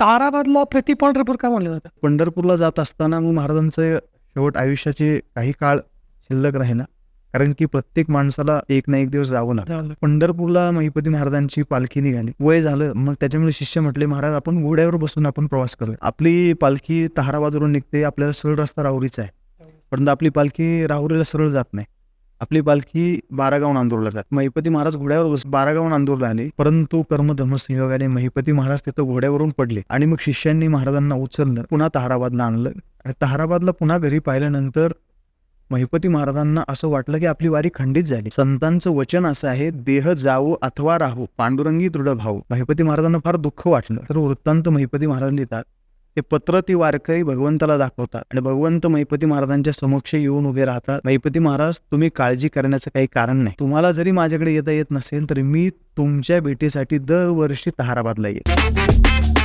ताराबादला प्रति पंढरपूर का म्हणलं जातं? पंढरपूरला जात असताना मग महाराजांचं शेवट आयुष्याचे काही काळ शिल्लक राहीना. कारण की प्रत्येक माणसाला एक ना एक दिवस जावं लागतं. पंढरपूरला महिपती महाराजांची पालखी निघाली. वय झालं मग त्याच्यामुळे शिष्य म्हटले महाराज आपण घोड्यावर बसून आपण प्रवास करूया. आपली पालखी ताराबादवरून निघते आपल्याला सरळ रस्ता राहुरीचा आहे. परंतु आपली पालखी राहुरीला सरळ जात नाही. आपली पालखी बारागाव नांदूरला जात. महिपती महाराज घोड्यावर बस बारागाव नांदूरला आले. परंतु कर्मधर्म संयोगाने महिपती महाराज तिथं घोड्यावरून पडले आणि मग शिष्यांनी महाराजांना उचललं पुन्हा तहाराबादला आणलं. आणि ताराबादला पुन्हा घरी पाहिल्यानंतर महिपती महाराजांना असं वाटलं की आपली वारी खंडित झाली. संतांचं वचन असं आहे देह जावो अथवा राहू पांडुरंगी दृढ भाऊ महिपती महाराजांना फार दुःख वाटलं. तर वृत्तांत महिपती महाराज लिहितात ते पत्र ती वारकरी भगवंताला दाखवतात. आणि भगवंत महिपती महाराजांच्या समक्ष येऊन उभे राहतात. महिपती महाराज तुम्ही काळजी करण्याचं काही कारण नाही. तुम्हाला जरी माझ्याकडे येता येत नसेल तरी मी तुमच्या भेटीसाठी दरवर्षी तहाराबादला येईल